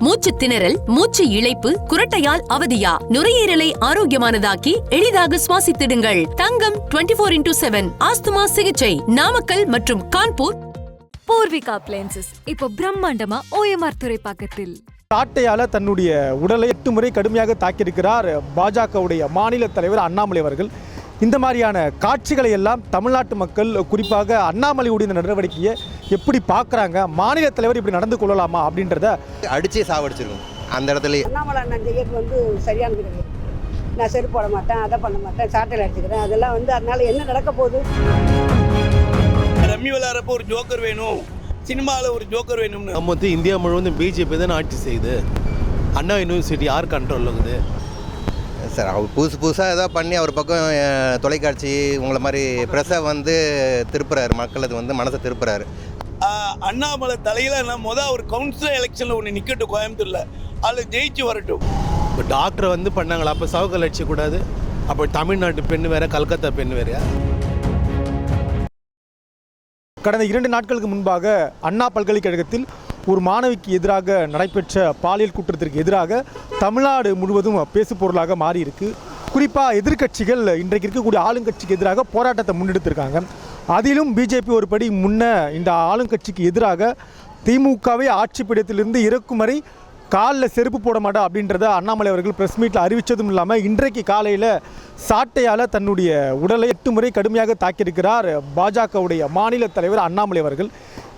மூச்சு திணறல் மூச்சு இழைப்பு குரட்டையால் அவதியா? நுரையீரலை ஆரோக்கியமானதாக்கி எளிதாக சுவாசித்திடுங்கள். Thangam 24 four into seven asthma சிகிச்சை. நாமக்கல் மற்றும் கான்பூர். பூர்விகா அப்ளையன்சஸ் இப்போ பிரம்மாண்டமா ஓஎம்ஆர் துறைப்பாக்கத்தில். சாட்டையால தன்னுடைய உடலை எட்டு முறை கடுமையாக தாக்கியிருக்கிறார் பாஜகவுடைய மாநில தலைவர் அண்ணாமலை அவர்கள். இந்த மாதிரியான காட்சிகளை எல்லாம் தமிழ்நாட்டு மக்கள் குறிப்பாக அண்ணாமலையுடைய இந்த நடவடிக்கையை எப்படி பார்க்குறாங்க? மாநில தலைவர் இப்படி நடந்து கொள்ளலாமா அப்படின்றத அடிச்சே சாவடிச்சிருக்கும். அந்த இடத்துலயே அண்ணாமலை அண்ணன் செய்யறது வந்து சரியான கிடையாது நான் செருப்பு போட மாட்டேன் அதை பண்ண மாட்டேன் சாட்டையில் அடிச்சுக்கிறேன். அதெல்லாம் வந்து அதனால என்ன நடக்க போகுது? ரம்மி விளையாடுறப்போ ஒரு ஜோக்கர் வேணும். சினிமாவில் ஒரு ஜோக்கர் வேணும்னு. நம்ம வந்து இந்தியா முழுவதும் பிஜேபி தான் ஆட்சி செய்யுது. அண்ணா யூனிவர்சிட்டி யார் கண்ட்ரோல் இருக்குது? சார் அவர் புதுசு புதுசாக ஏதோ பண்ணி அவர் பக்கம் தொலைக்காட்சி உங்களை மாதிரி ப்ரெஸ்ஸை வந்து திருப்புறாரு. மக்களுக்கு வந்து மனசை திருப்புறாரு. அண்ணாமலை தலையில் நான் மொதல் ஒரு கவுன்சிலர் எலெக்ஷனில் ஒன்று நிற்கட்டும் கோயம்புத்தூரில். அதில் ஜெயிச்சு வரட்டும். இப்போ டாக்டர் வந்து பண்ணாங்களா? அப்போ சவுக்கல் அடிச்சக்கூடாது அப்போ தமிழ்நாட்டு பெண் வேற கல்கத்தா பெண் வேறையா? கடந்த இரண்டு நாட்களுக்கு முன்பாக அண்ணா பல்கலைக்கழகத்தில் ஒரு மாணவிக்கு எதிராக நடைபெற்ற பாலியல் குற்றத்திற்கு எதிராக தமிழ்நாடு முழுவதும் பேசு பொருளாக மாறியிருக்கு. குறிப்பாக எதிர்க்கட்சிகள் இன்றைக்கு இருக்கக்கூடிய ஆளுங்கட்சிக்கு எதிராக போராட்டத்தை முன்னெடுத்திருக்காங்க. அதிலும் பிஜேபி ஒரு படி முன்ன இந்த ஆளுங்கட்சிக்கு எதிராக திமுகவை ஆட்சி பிடியத்திலிருந்து இறக்கும் வரை காலில் செருப்பு போட மாட்டா அப்படின்றத அண்ணாமலை அவர்கள் ப்ரெஸ் மீட்டில் அறிவித்ததும் இல்லாமல் இன்றைக்கு காலையில் சாட்டையால் தன்னுடைய உடலை எட்டு முறை கடுமையாக தாக்கியிருக்கிறார் பாஜகவுடைய மாநில தலைவர் அண்ணாமலை அவர்கள்.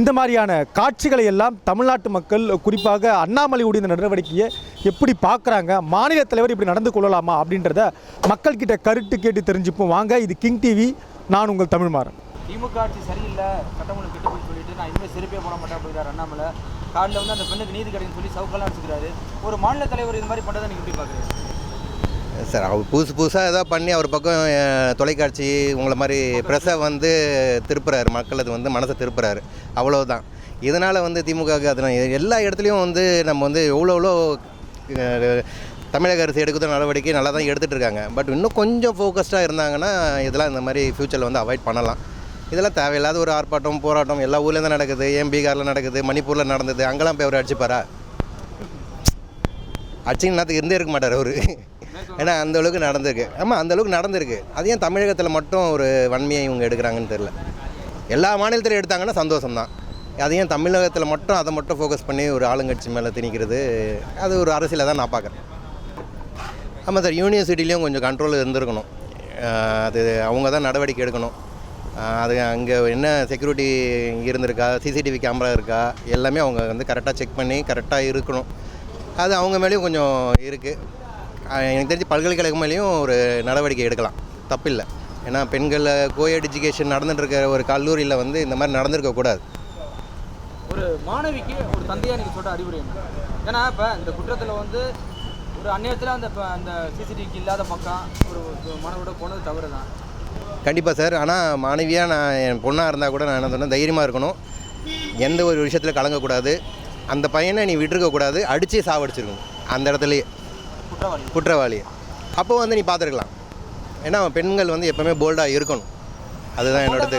இந்த மாதிரியான காட்சிகளை எல்லாம் தமிழ்நாட்டு மக்கள் குறிப்பாக அண்ணாமலையுடைய இந்த நடவடிக்கையை எப்படி பார்க்குறாங்க மாநில தலைவர் இப்படி நடந்து கொள்ளலாமா அப்படின்றத மக்கள்கிட்ட கருட்டு கேட்டு தெரிஞ்சுப்போம். வாங்க இது கிங் டிவி நான் உங்கள் தமிழ்மாறன். திமுக ஆட்சி சரியில்லை சட்டமொழு கெட்டு போய் சொல்லிட்டு நான் இனிமேல் செருப்பே போட மாட்டேன் அப்படிங்கிறார் அண்ணாமலை. காலில் வந்து அந்த பெண்ணுக்கு நீதி கிடைக்குன்னு சொல்லி சவுக்கெல்லாம் அடிச்சுக்கிறாரு. ஒரு மாநில தலைவர் இது மாதிரி பண்ணுறதை நீங்கள் எப்படி பார்க்குறீங்க? சார் அவர் புதுசு புதுசாக ஏதோ பண்ணி அவர் பக்கம் தொலைக்காட்சி உங்களை மாதிரி ப்ரெஸ்ஸை வந்து திருப்புறாரு. மக்களது வந்து மனசை திருப்புறாரு. அவ்வளோதான் இதனால் வந்து திமுகவுக்கு அதனால் எல்லா இடத்துலையும் வந்து நம்ம வந்து எவ்வளோ எவ்வளோ தமிழக அரசு எடுக்கிற நடவடிக்கை நல்லா தான் எடுத்துகிட்டு இருக்காங்க. பட் இன்னும் கொஞ்சம் ஃபோக்கஸ்டாக இருந்தாங்கன்னா இதெல்லாம் இந்த மாதிரி ஃப்யூச்சரில் வந்து அவாய்ட் பண்ணலாம். இதெல்லாம் தேவையில்லாத ஒரு ஆர்ப்பாட்டம் போராட்டம். எல்லா ஊர்லேயும் தான் நடக்குது. ஏன் பீகாரில் நடக்குது? மணிப்பூரில் நடந்தது. அங்கெல்லாம் போய் அவர் அடிச்சுப்பாரா? அடிச்சிங்கன்னாத்துக்கு இருந்தே இருக்க மாட்டார் அவர். ஏன்னா அந்த அளவுக்கு நடந்திருக்கு. ஆமாம் அந்த அளவுக்கு நடந்திருக்கு. அது ஏன் தமிழகத்தில் மட்டும் ஒரு வன்மையை இவங்க எடுக்கிறாங்கன்னு தெரில எல்லா மாநிலத்திலும் எடுத்தாங்கன்னா சந்தோஷம் தான் அது ஏன் தமிழகத்தில் மட்டும் அதை மட்டும் ஃபோக்கஸ் பண்ணி ஒரு ஆளுங்கட்சி மேலே திணிக்கிறது? அது ஒரு அரசியலை தான் நான் பார்க்குறேன். ஆமாம் சார் யூனிவர்சிட்டிலையும் கொஞ்சம் கண்ட்ரோல் இருந்திருக்கணும். அது அவங்க தான் நடவடிக்கை எடுக்கணும். அது அங்கே என்ன செக்யூரிட்டி இருந்திருக்கா? சிசிடிவி கேமரா இருக்கா? எல்லாமே அவங்க வந்து கரெக்டாக செக் பண்ணி கரெக்டாக இருக்கணும். அது அவங்க மேலேயும் கொஞ்சம் இருக்குது எனக்கு தெரிஞ்சு பல்கலைக்கழகம் மேலேயும் ஒரு நடவடிக்கை எடுக்கலாம். தப்பில்லை. ஏன்னா பெண்களில் கோ எஜுகேஷன் நடந்துட்டு ஒரு கல்லூரியில் வந்து இந்த மாதிரி நடந்திருக்கக்கூடாது ஒரு மாணவிக்கு ஒரு தந்தையாக நீங்கள் சொல்கிற அறிவுரை என்ன? ஏன்னா இப்போ இந்த குற்றத்தில் வந்து ஒரு அந்நேரத்தில் அந்த இப்போ அந்த சிசிடிவிக்கு இல்லாத பக்கம் ஒரு ஒரு மாணவியோட போனது தவறு தான் கண்டிப்பாக சார். ஆனால் மாணவியாக நான் என் பொண்ணாக இருந்தால் கூட நான் என்ன சொன்னேன் தைரியமாக இருக்கணும். எந்த ஒரு விஷயத்தில் கலங்கக்கூடாது. அந்த பையனை நீ விட்டுருக்கக்கூடாது அடிச்சே சாவடிச்சிருக்கணும். அந்த இடத்துலையே. குற்றவாளி. குற்றவாளி. அப்போ வந்து நீ பார்த்துருக்கலாம் ஏன்னா பெண்கள் வந்து எப்போவுமே போல்டாக இருக்கணும். அதுதான் என்னோடது.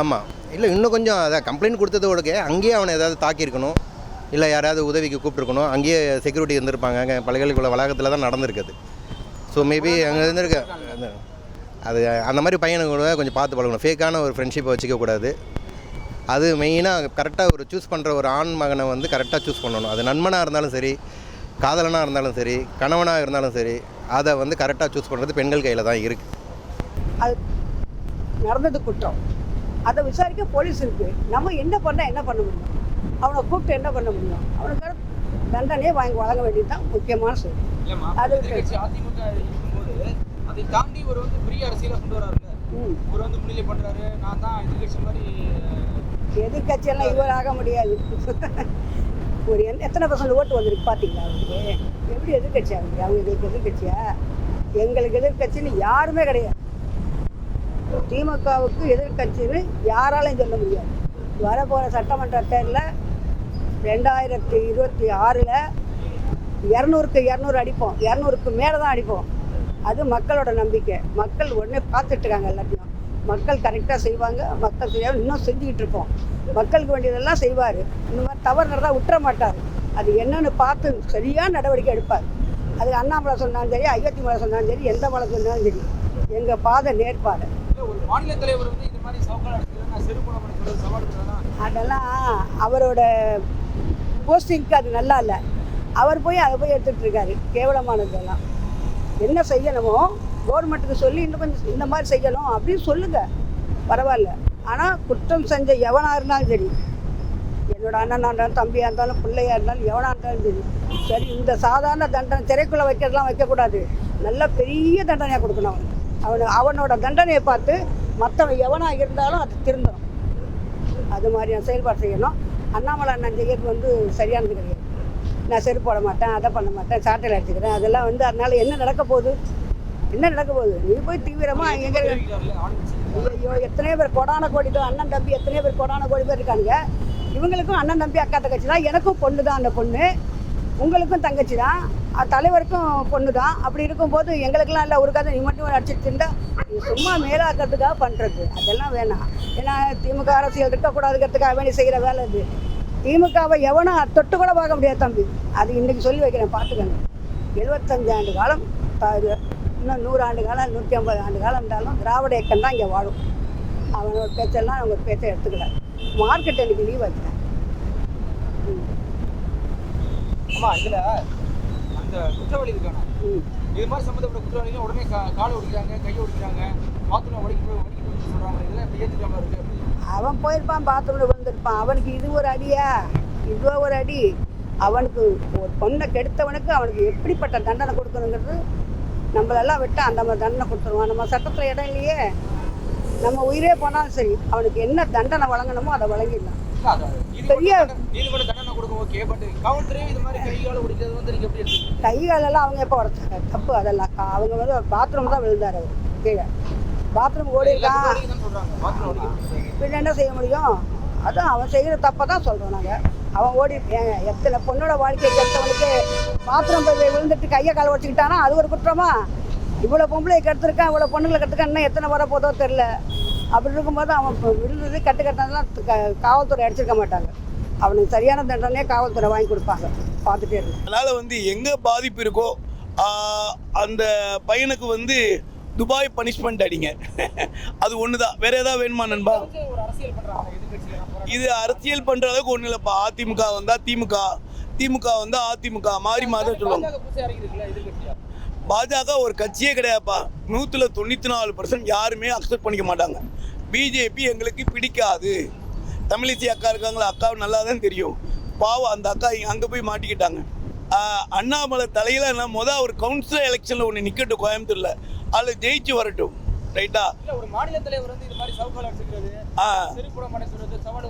ஆமாம் இல்லை இன்னும் கொஞ்சம் அதான் கம்ப்ளைண்ட் கொடுத்தது ஓகே அங்கேயே அவனை ஏதாவது தாக்கியிருக்கணும் இல்லை யாராவது உதவிக்கு கூப்பிட்டுருக்கணும். அங்கேயே செக்யூரிட்டி இருந்திருப்பாங்க. அங்கே பல்கலைக்கழக வளாகத்தில் தான் நடந்திருக்குது ஸோ மேபி அங்கே இருந்திருக்க அது அந்த மாதிரி பையனை கூட கொஞ்சம் பார்த்து பழகணும். ஃபேக்கான ஒரு ஃப்ரெண்ட்ஷிப்பை வச்சுக்கக்கூடாது. அது மெயினாக கரெக்டாக ஒரு சூஸ் பண்ணுற ஒரு ஆண் மகனை வந்து கரெக்டாக சூஸ் பண்ணணும். அது நண்பனாக இருந்தாலும் சரி காதலனாக இருந்தாலும் சரி கணவனாக இருந்தாலும் சரி அதை வந்து கரெக்டாக சூஸ் பண்ணுறது பெண்கள் கையில் தான் இருக்குது அது நடந்தது குற்றம். அதை விசாரிக்க போலீஸ் இருக்கு. நம்ம என்ன பண்ண என்ன பண்ண முடியும்? அவனை கூப்பிட்டு என்ன பண்ண முடியும்? அவனுக்கு தண்டனையே வாங்கி வழங்க வேண்டியது தான் முக்கியமான செயல் அது அதிமுக இருக்கும்போது அதை ஒரு வந்து பெரிய அரசியலை கொண்டு வராருல்ல. ம். ஒரு வந்து முன்னிலை பண்ணுறாரு நான் தான் எதிர்க்கட்சி மாதிரி எதிர்கட்சியெல்லாம் இவர் ஆக முடியாது. ஒரு எத்தனை பர்சன்ட் ஓட்டு வந்திருக்கு பார்த்தீங்களா அவருக்கு? எப்படி எதிர்கட்சி ஆகுது அவங்க எங்களுக்கு எதிர்கட்சியா? எங்களுக்கு எதிர்கட்சின்னு யாருமே கிடையாது. திமுகவுக்கு எதிர்கட்சின்னு யாராலையும் சொல்ல முடியாது. வரப்போகிற சட்டமன்ற தேர்தலில் ரெண்டாயிரத்தி இருபத்தி ஆறில் இரநூறுக்கு இரநூறு அடிப்போம். இரநூறுக்கு மேலே தான் அடிப்போம். அது மக்களோட நம்பிக்கை. மக்கள் உடனே பார்த்துட்டு இருக்காங்க எல்லாத்தையும். மக்கள் கரெக்டாக செய்வாங்க மக்கள் செய்ய இன்னும் செஞ்சுக்கிட்டு இருப்போம் மக்களுக்கு வேண்டியதெல்லாம் செய்வார். இந்த மாதிரி தவறு நடந்தால் விட்டுற மாட்டார். அது என்னன்னு பார்த்து சரியான நடவடிக்கை எடுப்பார். அது அண்ணாமலை சொன்னாலும் சரி ஐயத்தி மலை சொன்னாலும் சரி எந்த மலை சொன்னாலும் சரி எங்கள் பாதை நேர்பாதை மாநில தலைவர் வந்து இந்த மாதிரி அதெல்லாம் அவரோட போஸ்டிங்க்கு அது நல்லா இல்லை. அவர் போய் அதை போய் எடுத்துகிட்டு இருக்காரு கேவலமானதெல்லாம். என்ன செய்யணுமோ கவர்மெண்ட்டுக்கு சொல்லி இன்னும் கொஞ்சம் இந்த மாதிரி செய்யணும் அப்படின்னு சொல்லுங்கள் பரவாயில்ல. ஆனால் குற்றம் செஞ்ச எவனாக இருந்தாலும் சரி என்னோட அண்ணனாக இருந்தாலும் தம்பியாக இருந்தாலும் பிள்ளையாக இருந்தாலும் எவனாக இருந்தாலும் சரி சரி இந்த சாதாரண தண்டனை திரைக்குள்ளே வைக்கிறதுலாம் வைக்கக்கூடாது. நல்ல பெரிய தண்டனையாக கொடுக்கணும் அவனுக்கு. அவனு அவனோட தண்டனையை பார்த்து மற்றவன் எவனாக இருந்தாலும் அது திருந்தணும். அது மாதிரியான செயல்பாடு செய்யணும். அண்ணாமலை அண்ணன் செய்யறது வந்து சரியானது கிடையாது. நான் செருப்பு போட மாட்டேன் அதை பண்ண மாட்டேன் சாட்டையில் அடிச்சுக்கிறேன். அதெல்லாம் வந்து அதனால என்ன நடக்க போகுது? என்ன நடக்க போகுது? நீ போய் தீவிரமாக எங்கே ஐயோ எத்தனையோ பேர் கொடான கோடி தான் அண்ணன் தம்பி எத்தனையோ பேர் கொடான கோடி பேர் இருக்காங்க இவங்களுக்கும் அண்ணன் தம்பி அக்கா தங்கச்சி தான் எனக்கும் பொண்ணு தான் அந்த பொண்ணு. உங்களுக்கும் தங்கச்சி தான் தலைவருக்கும் பொண்ணு தான் அப்படி இருக்கும்போது எங்களுக்கெல்லாம் இல்லை ஒரு கதை நீ மட்டும் அடிச்சிட்டு இருந்தா இது சும்மா மேலாக்கிறதுக்காக பண்ணுறது அதெல்லாம் வேணாம். ஏன்னா திமுக அரசியல் இருக்கக்கூடாதுங்கிறதுக்காக வேண்டி செய்கிற வேலை இது திமுகவை எவனும் தொட்டு கூட பார்க்க முடியாது தம்பி. அது இன்றைக்கி சொல்லி வைக்கிறேன் பார்த்துக்கங்க. எழுபத்தஞ்சு ஆண்டு காலம் இன்னும் நூறு ஆண்டு காலம் நூற்றி ஐம்பது ஆண்டு காலம் இருந்தாலும் திராவிட இயக்கம் தான் இங்கே வாழும். அவனோட பேச்செல்லாம் அவங்க பேச்சை எடுத்துக்கல. மார்க்கெட் எனக்கு லீவ் வச்சேன் ஆமா இதுல அந்த குற்றவாளி இருக்கான ம். இது மாதிரி சம்மந்தப்பட்ட குற்றவாளிகள் உடனே காலை ஒடிக்கிறாங்க கையை ஒடிக்கிறாங்க பாத்ரூம் வடிக்க போய் வடிக்க போய் சொல்றாங்க. இதெல்லாம் இப்ப ஏத்துக்காம இருக்கு. அப்படி அவன் போயிருப்பான் பாத்ரூமில் விழுந்திருப்பான். அவனுக்கு இது ஒரு அடியா? இதுவோ ஒரு அடி. அவனுக்கு ஒரு பொண்ணை கெடுத்தவனுக்கு அவனுக்கு எப்படிப்பட்ட தண்டனை கொடுக்கணுங்கிறது நம்மளெல்லாம் விட்டு அந்த மாதிரி தண்டனை கொடுத்துருவான். நம்ம சட்டத்தில் இடம் இல்லையே. நம்ம உயிரே போனாலும் சரி அவனுக்கு என்ன தண்டனை வழங்கணுமோ அதை வழங்கிடலாம். பெரிய- கை காலெல்லாம் அவங்க எப்போ உடச்சாங்க தப்பு அதெல்லாம். அவங்க வந்து பாத்ரூம் தான் விழுந்தார் அவர். கீழே. பாத்ரூம் ஓடி இருக்கான் பின்ன என்ன செய்ய முடியும்? அதான் அவன் செய்கிற தப்பை தான் சொல்கிறோம் நாங்கள் அவன் ஓடி எத்தனை பொண்ணோட வாழ்க்கையை கெடுத்தவனுக்கு பாத்ரூம் போய் விழுந்துட்டு கையை கால் வச்சுக்கிட்டானா அது ஒரு குற்றமா? இவ்வளோ பொம்பளையை கெடுத்துருக்கான் இவ்வளோ பொண்ணுங்களை கெடுத்துருக்கான் இன்னும் எத்தனை வர போதோ தெரில அப்படி இருக்கும்போது அவன் இப்போ விழுந்தது கட்டு கட்டினதெல்லாம் க- காவல்துறை அடிச்சிருக்க மாட்டாங்க. அவனுக்கு சரியான தண்டனையே காவல்துறை வாங்கி கொடுப்பாங்க. பார்த்துட்டே இருக்கு அதனால் வந்து எங்கே பாதிப்பு இருக்கோ அந்த பையனுக்கு வந்து துபாய் பனிஷ்மெண்ட் அடிங்க. அது ஒன்று தான் வேற ஏதாவது வேணுமா நண்பா? இது அரசியல் பண்ணுற அளவுக்கு ஒன்றும் இல்லைப்பா. அதிமுக வந்தால் திமுக. திமுக வந்தால் அதிமுக. மாறி மாறி சொல்லுவாங்க பாஜக ஒரு கட்சியே கிடையாதுப்பா. நூத்துல தொண்ணூற்றி நாலு பர்சன்ட் யாருமே அக்செப்ட் பண்ணிக்க மாட்டாங்க. பிஜேபி எங்களுக்கு பிடிக்காது. தமிழிசை அக்கா இருக்காங்களா? அக்கா நல்லா தான் தெரியும். பாவம் அந்த அக்கா அங்கே போய் மாட்டிக்கிட்டாங்க. ஆஹ் அண்ணாமலை தலையில் நான் மொதல் ஒரு கவுன்சிலர் எலெக்ஷனில் ஒன்று நிற்கட்டும் கோயம்புத்தூரில். அதில் ஜெயிச்சு வரட்டும். ரைட்டா? ஒரு மாநில தலைவர் வந்து இது மாதிரி சவுக்கால் அடிச்சுக்கிறது சொல்றது சவால்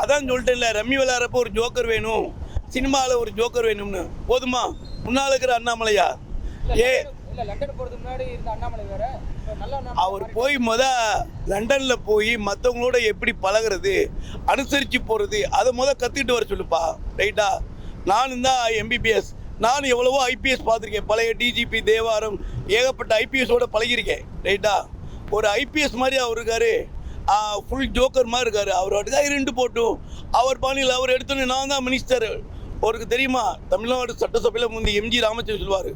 அதான் சொல்லிட்டேன்ல ரம்மி விளையாடுறப்போ ஒரு ஜோக்கர் வேணும். சினிமாவில் ஒரு ஜோக்கர் வேணும்னு. போதுமா? முன்னால் இருக்கிற அண்ணாமலையா? ஏ. அவர் போய் முத லண்டனில் போய் மற்றவங்களோட எப்படி பழகுறது அனுசரித்து போகிறது அதை முத கற்றுக்கிட்டு வர சொல்லுப்பா. ரைட்டா? நானும் தான் எம்பிபிஎஸ் நான் எவ்வளவோ ஐபிஎஸ் பார்த்துருக்கேன். பழைய டிஜிபி தேவாரம் ஏகப்பட்ட ஐபிஎஸோட பழகிருக்கேன் ரைட்டா? ஒரு ஐபிஎஸ் மாதிரி அவர் இருக்காரு. ஃபுல் ஜோக்கர் மாதிரி இருக்காரு. அவர் தான் ரெண்டு போட்டும். அவர் பாணியில் அவர் எடுத்தோன்னே நான் தான் மினிஸ்டர் அவருக்கு தெரியுமா? தமிழ்நாடு சட்டசபையில் முந்தி எம்ஜி ராமச்சந்திரன் சொல்வார்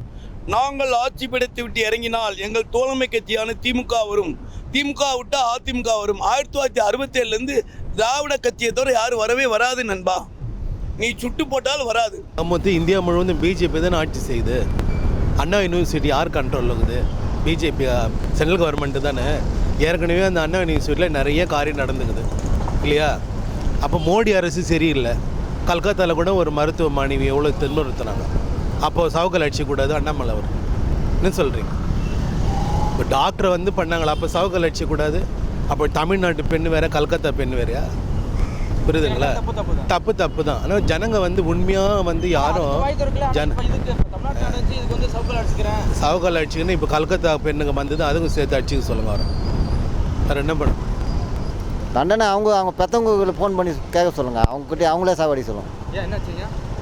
நாங்கள் ஆட்சி பிடித்து விட்டு இறங்கினால் எங்கள் தோழமை கட்சியான திமுக வரும். திமுக விட்டால் அதிமுக வரும். ஆயிரத்தி தொள்ளாயிரத்தி அறுபத்தேழுலேருந்து திராவிட கட்சியை தவிர யாரும் வரவே வராது நண்பா. நீ சுட்டு போட்டால் வராது. நம்ம வந்து இந்தியா முழுவதும் பிஜேபி தான் ஆட்சி செய்யுது. அண்ணா யூனிவர்சிட்டி யார் கண்ட்ரோலில் இருக்குது? பிஜேபி சென்ட்ரல் கவர்மெண்ட்டு தானே? ஏற்கனவே அந்த அண்ணா யூனிவர்சிட்டியில் நிறைய காரியம் நடந்துக்குது. இல்லையா? அப்போ மோடி அரசு சரியில்லை. கல்கத்தாவில் கூட ஒரு மருத்துவ மாணவி எவ்வளோ துன்புறுத்துனாங்க அப்போது சவுக்கல் அடிச்சக்கூடாது அண்ணாமலை அவர் என்ன சொல்கிறீங்க இப்போ டாக்டரை வந்து பண்ணாங்களா? அப்போ சவுக்கல் அடிச்சக்கூடாது அப்போ தமிழ்நாட்டு பெண் வேறு கல்கத்தா பெண் வேறையா? புரியுதுங்களா தப்பு தப்பு தான். ஆனால் ஜனங்க வந்து உண்மையாக வந்து யாரும் ஜன சவுக்கால் அடிச்சுக்கின்னு இப்போ கல்கத்தா பெண்ணுங்க வந்தது அதுக்கும் சேர்த்து அடிச்சுக்க சொல்லுங்க வரோம் வேறு என்ன பண்ணும் தண்டனை அவங்க அவங்க பெற்றவங்களுக்கு ஃபோன் பண்ணி கேட்க சொல்லுங்கள் அவங்ககிட்ட அவங்களே சாவடி சொல்லுங்க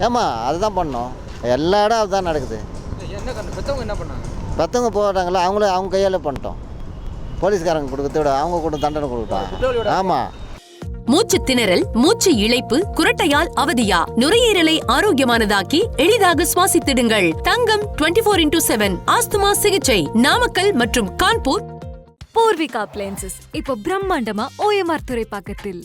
ஏம்மா அதுதான் பண்ணோம் எல்லா இடம் அதுதான் நடக்குது. பெற்றவங்க போட்டாங்களே அவங்களே அவங்க கையால் பண்ணிட்டோம். போலீஸ்காரங்க கொடுக்கறத விட அவங்க கூட தண்டனை கொடுக்கட்டும். ஆமாம் மூச்சு திணறல் மூச்சு இழைப்பு குரட்டையால் அவதியா? நுரையீரலை ஆரோக்கியமானதாக்கி எளிதாக சுவாசித்திடுங்கள். Thangam 24 four into seven asthma சிகிச்சை. நாமக்கல் மற்றும் கான்பூர். பூர்விகா அப்ளையன்சஸ் இப்போ பிரம்மாண்டமா ஓஎம்ஆர் துறைப்பாக்கத்தில்